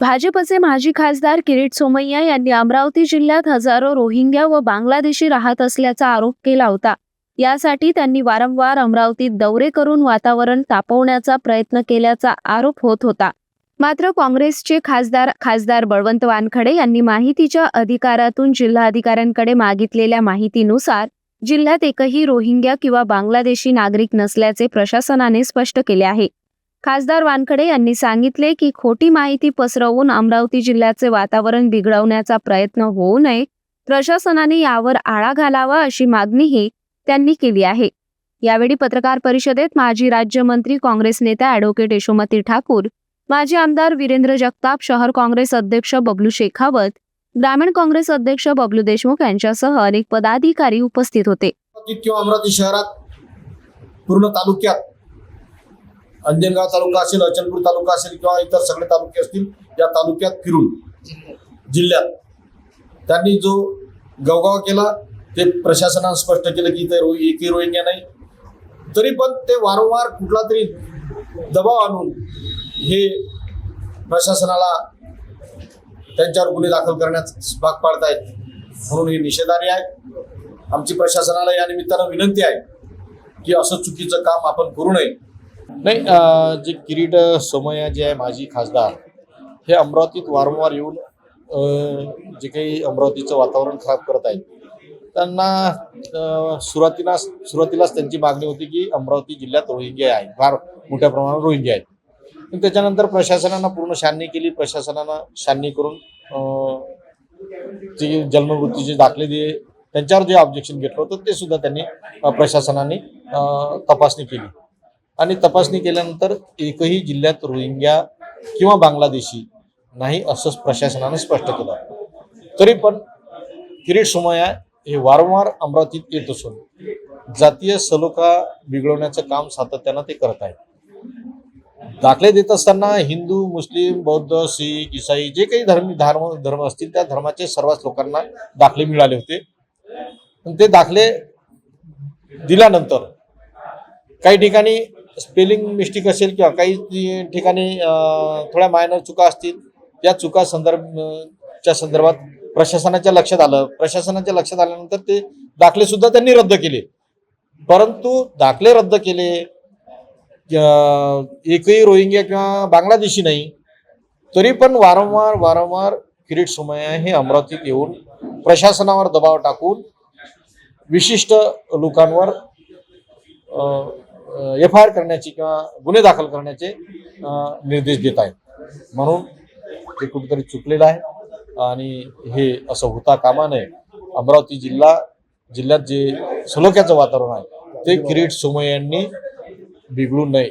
भाजपचे माजी खासदार किरीट सोमय्या यांनी अमरावती जिल्ह्यात हजारो रोहिंग्या व बांगलादेशी राहत असल्याचा आरोप केला होता. यासाठी त्यांनी वारंवार अमरावतीत दौरे करून वातावरण तापवण्याचा प्रयत्न केल्याचा आरोप होत होता. मात्र काँग्रेसचे खासदार खासदार बळवंत वानखडे यांनी माहितीच्या अधिकारातून जिल्हाधिकाऱ्यांकडे मागितलेल्या माहितीनुसार जिल्ह्यात एकही रोहिंग्या किंवा बांगलादेशी नागरिक नसल्याचे प्रशासनाने स्पष्ट केले आहे. खासदार वानखडे यांनी सांगितले की खोटी माहिती पसरवून अमरावती जिल्ह्याचे वातावरण बिघडवण्याचा प्रयत्न होऊ नये. प्रशासनाने यावर आळा घालावा अशी मागणीही त्यांनी केली आहे. यावेळी पत्रकार परिषदेत माजी राज्यमंत्री काँग्रेस नेत्या ॲडव्होकेट यशोमती ठाकूर माजी आमदार वीरेंद्र जगताप शहर काँग्रेस अध्यक्ष बबलू शेखावत ग्रामीण काँग्रेस अध्यक्ष बबलू देशमुख यांच्यासह अनेक पदाधिकारी उपस्थित होते. किंवा अमरावती शहरात पूर्ण तालुक्यात अंजनगाव तालुका असेल अचलपूर तालुका असेल किंवा इतर सगळे तालुके असतील या तालुक्यात फिरून जिल्ह्यात. त्यांनी जो गवगाव केला ते प्रशासनानं स्पष्ट केलं की इथे रो एकही रोहिंग्या नाही. तरी पण ते वारंवार कुठला तरी दबाव आणून हे प्रशासनाला त्यांच्यावर गुन्हे दाखल करण्यास भाग पाडतायत म्हणून हे निषेधार्ह आहे. आमची प्रशासनाला या निमित्तानं विनंती आहे की असं चुकीचं काम आपण करू नये. नाही जे किरीट सोमय्या जे आहे माजी खासदार हे अमरावतीत वारंवार येऊन जे काही अमरावतीचं वातावरण खराब करत आहेत त्यांना सुरुवातीला सुरुवातीलाच त्यांची मागणी होती की अमरावती जिल्ह्यात रोहिंग्या आहे फार मोठ्या प्रमाणात रोहिंग्या आहेत. पण त्याच्यानंतर प्रशासनानं पूर्ण शान्नी केली प्रशासनानं शान्नी करून जे जन्ममृत्यूचे दाखले दिले त्यांच्यावर जे ऑब्जेक्शन घेतलं होतं ते सुद्धा त्यांनी प्रशासनाने तपासणी केली. आणि तपासणी केल्यानंतर एकही जिल्ह्यात रोहिंग्या किंवा बांगलादेशी नाही असं प्रशासनानं स्पष्ट केलं तरी पण किरीट सोमय्या हे वारंवार अमरावतीत येत असून जातीय सलोखा बिघडवण्याचं काम सातत्यानं ते करत आहेत. दाखले देत असताना हिंदू मुस्लिम बौद्ध शीख इसाई जे काही धर्म धर्म धर्म असतील त्या धर्माचे सर्वच लोकांना दाखले मिळाले होते. पण ते दाखले दिल्यानंतर काही ठिकाणी स्पेलिंग मिस्टेक असेल किंवा काही ठिकाणी थोड्या मायनर चुका असतील या चुका संदर्भ च्या संदर्भात प्रशासनाच्या लक्षात आलं. प्रशासनाच्या लक्षात आल्यानंतर ते दाखले सुद्धा त्यांनी रद्द केले. परंतु दाखले रद्द केले एकही रोहिंग्या किंवा बांगलादेशी नाही तरी पण वारंवार वारंवार किरीट सोमय्या हे अमरावतीत येऊन प्रशासनावर दबाव टाकून विशिष्ट लोकांवर एफ आय आर करण्याची किंवा गुन्हे दाखल करण्याचे निर्देश देत आहेत. म्हणून ते कुठेतरी चुकलेलं आहे आणि हे असं होता कामा नये. अमरावती जिल्हा जिल्ह्यात जे सलोख्याचं वातावरण आहे ते किरीट सोमय्यांनी बिघडू नये.